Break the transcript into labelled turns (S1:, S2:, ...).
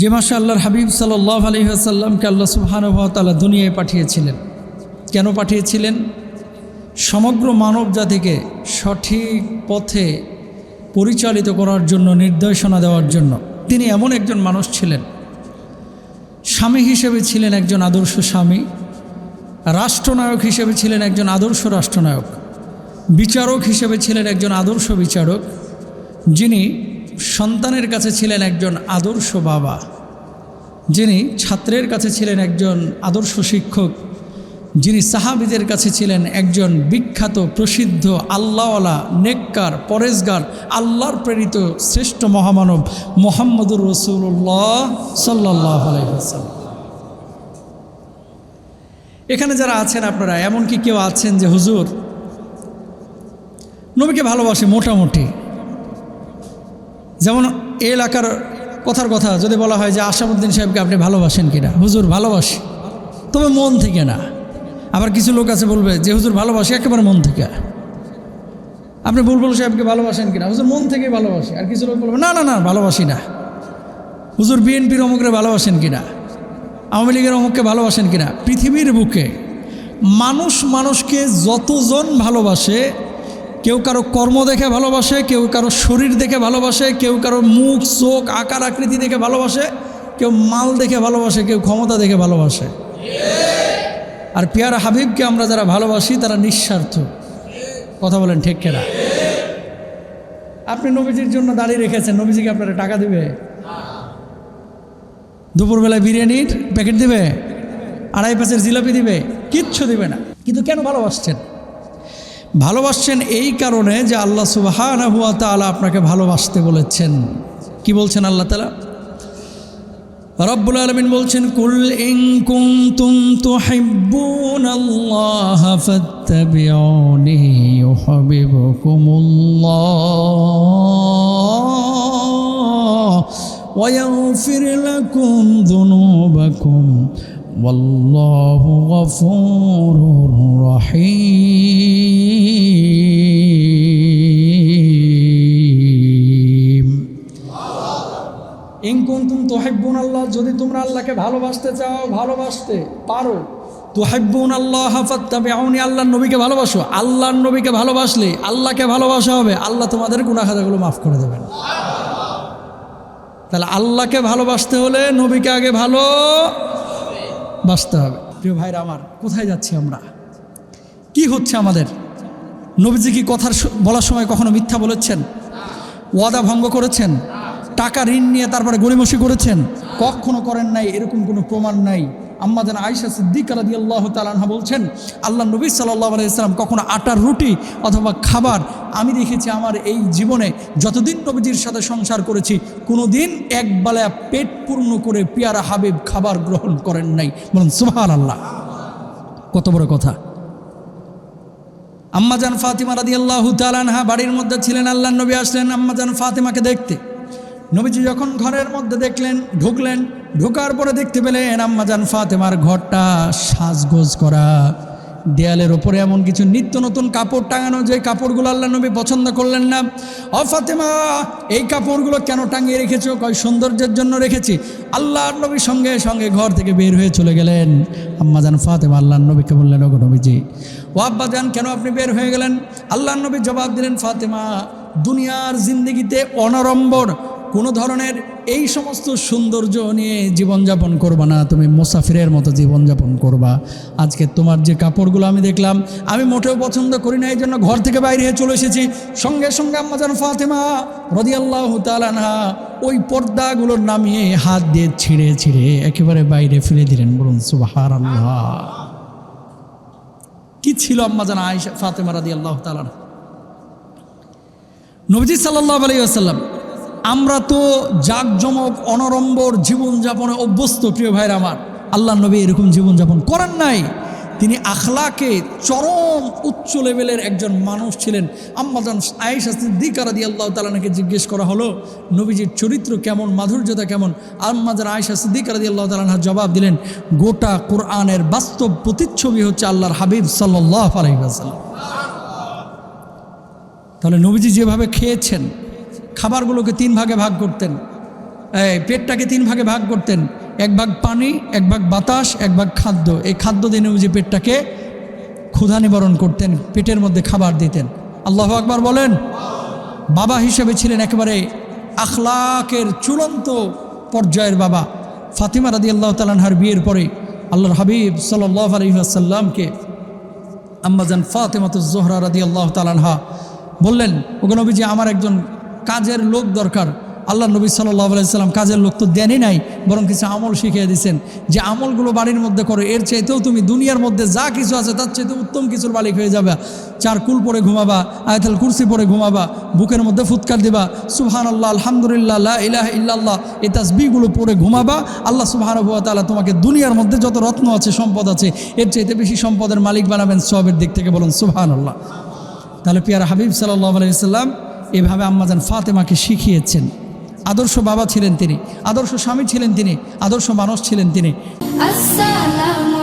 S1: যে মাসে আল্লাহর হাবিব সাল্লাহ আলী আসাল্লামকে আল্লাহ সুবহানুভাতালা দুনিয়ায় পাঠিয়েছিলেন, কেন পাঠিয়েছিলেন? সমগ্র মানব জাতিকে সঠিক পথে পরিচালিত করার জন্য, নির্দেশনা দেওয়ার জন্য। তিনি এমন একজন মানুষ ছিলেন, স্বামী হিসেবে ছিলেন একজন আদর্শ স্বামী, রাষ্ট্রনায়ক হিসেবে ছিলেন একজন আদর্শ রাষ্ট্রনায়ক, বিচারক হিসেবে ছিলেন একজন আদর্শ বিচারক, যিনি সন্তানের কাছে ছিলেন একজন আদর্শ বাবা। যিনি ছাত্রের কাছে ছিলেন একজন আদর্শ শিক্ষক। যিনি সাহাবিদের কাছে ছিলেন একজন বিখ্যাত, প্রসিদ্ধ, আল্লাহওয়ালা, নেককার পরেজগার আল্লাহর প্রেরিত শ্রেষ্ঠ মহামানব মোহাম্মদুর রসুল্লাহ সাল্লাহ এখানে যারা আছেন আপনারা এমন কি কেউ আছেন যে হুজুর, নবীকে ভালোবাসে মোটামুটি। যেমন এই এলাকার কথার কথা যদি বলা হয় যে আশামুদ্দিন সাহেবকে আপনি ভালোবাসেন কিনা? হুজুর ভালোবাসি। তবে মন থেকে না। আবার কিছু লোক আছে বলবে যে হুজুর ভালোবাসি, একেবারে মন থেকে। আপনি বুলবুল সাহেবকে ভালোবাসেন কিনা? হুজুর মন থেকেই ভালোবাসি। আর কিছু লোক বলবে, না না না, ভালোবাসি না। হুজুর বিএনপির অমুকরে ভালোবাসেন কিনা? আওয়ামী লীগের অমুককে ভালোবাসেন কিনা? পৃথিবীর বুকে। মানুষ মানুষকে যতজন ভালোবাসে কেউ কারও কর্ম দেখে ভালোবাসে, কেউ কারও শরীর দেখে ভালোবাসে, কেউ কারও মুখ, চোখ, আকার, আকৃতি দেখে ভালোবাসে, কেউ মাল দেখে ভালোবাসে, কেউ ক্ষমতা দেখে ভালোবাসে। আর পেয়ারা হাবিবকে আমরা যারা ভালোবাসি, তারা নিঃস্বার্থ। কথা বলেন ঠিক কেনা? আপনি নবীজির জন্য দাঁড়িয়ে রেখেছেন, নবীজিকে আপনারা টাকা দেবে? দুপুরবেলায় বিরিয়ানির প্যাকেট দিবে? আড়াই পাঁচের জিলাপি দিবে? কিচ্ছু দিবে না। কিন্তু কেন ভালোবাসছেন? ভালোবাসছেন এই কারণে যে আল্লাহ সুবাহান হুয়া তালা আপনাকে ভালোবাসতে বলেছেন। কি বলছেন আল্লাহ তালা রব্বুল আলমিন বলছেন, কুল ইং কুম তুম তো হাইবুন আল্লাহ ফাত্তাবিউনি ওয়া ইন কুনতুম তুহিব্বুন আল্লাহ যদি তোমরা আল্লাহকে ভালোবাসতে চাও, ভালোবাসতে পারো। তুহিব্বুন আল্লাহ ফাত্তাবিউনি, আল্লাহর নবীকে ভালোবাসো। আল্লাহর নবীকে ভালোবাসলে আল্লাহকে ভালোবাসা হবে, আল্লাহ তোমাদের গুনাহ খাতাগুলো মাফ করে দেবেন। তাহলে আল্লাহকে ভালোবাসতে হলে নবীকে আগে ভালো বাসতে হবে। প্রিয় ভাইরা আমার, কোথায় যাচ্ছি আমরা? কি হচ্ছে আমাদের? নবীজি কি কথার বলার সময় কখনো মিথ্যা বলেছেন? ওয়াদা ভঙ্গ করেছেন? টাকা ঋণ নিয়ে তারপরে গড়িমসি করেছেন? কখনো করেন নাই, এরকম কোনো প্রমাণ নাই। আম্মা যেন আয়সা সিদ্দিক রাদি আল্লাহ তালানহা বলছেন, আল্লাহ নবী সাল্লাহ আলাইসালাম কখনো আটার রুটি অথবা খাবার আমি দেখেছি আমার এই জীবনে। যতদিন নবীজির সাথে সংসার করেছি কোনো দিন একবেলা পেট পূর্ণ করে পেয়ারা হাবিব খাবার গ্রহণ করেন নাই। বলুন সুভান আল্লাহ কত বড় কথা। আম্মাজান ফাতিমা রাদি আল্লাহ তালানহা বাড়ির মধ্যে ছিলেন আল্লাহ নবী আসলেন আম্মাজান ফাতিমাকে দেখতে। নবীজি যখন ঘরের মধ্যে দেখলেন, ঢুকলেন, ঢোকার পরে দেখতে পেলেন আম্মাজান ফাতেমার ঘরটা সাজগোজ করা। দেয়ালের ওপরে এমন কিছু নিত্য নতুন কাপড় টাঙানো যে কাপড়গুলো আল্লাহ নবী পছন্দ করলেন না। অ ফাতেমা, এই কাপড়গুলো কেন টাঙিয়ে রেখেছো? কয় সৌন্দর্যের জন্য রেখেছি। আল্লাহর নবীর সঙ্গে সঙ্গে ঘর থেকে বের হয়ে চলে গেলেন। আম্মাজান ফাতেমা আল্লাহর নবীকে বললেন, ওগো নবীজি, ও আব্বাজান কেন আপনি বের হয়ে গেলেন? আল্লাহর নবী জবাব দিলেন, ফাতেমা, দুনিয়ার জিন্দগিতে অনরম্বর কোনো ধরনের এই সমস্ত সৌন্দর্য নিয়ে জীবনযাপন করবা না, তুমি মুসাফিরের মতো জীবনযাপন করবা। আজকে তোমার যে কাপড়গুলো আমি দেখলাম, আমি মোটেও পছন্দ করি না এই জন্য ঘর থেকে বাইরে হয়ে চলে এসেছি। সঙ্গে সঙ্গে আম্মাজান ফাতেমা রদিয়াল্লাহ তালানহা ওই পর্দাগুলোর নামিয়ে হাত দিয়ে ছিঁড়ে ছিঁড়ে একেবারে বাইরে ফেলে দিলেন, বলুন সুবাহার আল্লাহ কি ছিল আম্মাজান আয়েশা ফাতেমা রাদি আল্লাহ তালান নবজি সাল্লাহ আলাই আসাল্লাম আমরা তো জাকজমক অনরম্বর জীবনযাপনে অভ্যস্ত প্রিয় ভাইরা আমার। আল্লাহ নবী এরকম জীবনযাপন করেন নাই। তিনি আখলাকে চরম, উচ্চ লেভেলের একজন মানুষ ছিলেন। আম্মাজান আয়েশা সিদ্দিকার দিয়ে আল্লাহ তালাকে জিজ্ঞেস করা হলো, নবীজির চরিত্র কেমন, মাধুর্যতা কেমন? আম্মাদান আয়েশা সিদ্দিকার দিয়ে আল্লাহ তালাহা জবাব দিলেন, গোটা কোরআনের বাস্তব প্রতিচ্ছবি হচ্ছে আল্লাহর হাবিব সাল্লাহ আলহিবাসাল্লাম তাহলে নবীজি যেভাবে খেয়েছেন খাবারগুলোকে তিন ভাগে ভাগ করতেন। পেটটাকে তিন ভাগে ভাগ করতেন। এক ভাগ পানি, এক ভাগ বাতাস, এক ভাগ খাদ্য। এই খাদ্য দিয়ে নবীজি পেটটাকে ক্ষুধা নিবারণ করতেন, পেটের মধ্যে খাবার দিতেন। আল্লাহ আকবার বলেন, বাবা হিসেবে ছিলেন একেবারে আখলাকের চূড়ান্ত পর্যায়ের বাবা। ফাতিমা রাদি আল্লাহ তালানহার বিয়ের পরে আল্লাহর হাবিব সাল্লাহ আলহিহাসাল্লামকে আম্মাজান ফাতেমাত জোহরা রাদি আল্লাহ তালানহা বললেন, ওগো নবীজি, আমার একজন কাজের লোক দরকার। আল্লাহ নবী সাল্লাহ কাজের লোক তো দেনই নাই, বরং কিছু আমল শিখিয়ে দিয়েছেন যে আমলগুলো বাড়ির মধ্যে করো, এর চাইতেও তুমি দুনিয়ার মধ্যে যা কিছু আছে তার চাইতে উত্তম কিছুর মালিক হয়ে যাবে। চার কুল পরে ঘুমাবা, আয়তাল কুরসি পরে ঘুমাবা, বুকের মধ্যে ফুৎকার দিবা সুবহান আল্লাহ আলহামদুলিল্লাহ ইলাহ ইল্লাল্লাহ, এই তাসবিগুলো পরে ঘুমাবা। আল্লাহ সুবহান তাআলা তোমাকে দুনিয়ার মধ্যে যত রত্ন আছে, সম্পদ আছে, এর চাইতে বেশি সম্পদের মালিক বানাবেন সবের দিক থেকে বলুন সুবহান আল্লাহ তাহলে পিয়ার হাবিব সাল্লাহ আলাইসাল্লাম এভাবে আম্মাজান ফাতেমাকে শিখিয়েছেন। আদর্শ বাবা ছিলেন তিনি, আদর্শ স্বামী ছিলেন তিনি, আদর্শ মানুষ ছিলেন তিনি।
S2: আসসালামু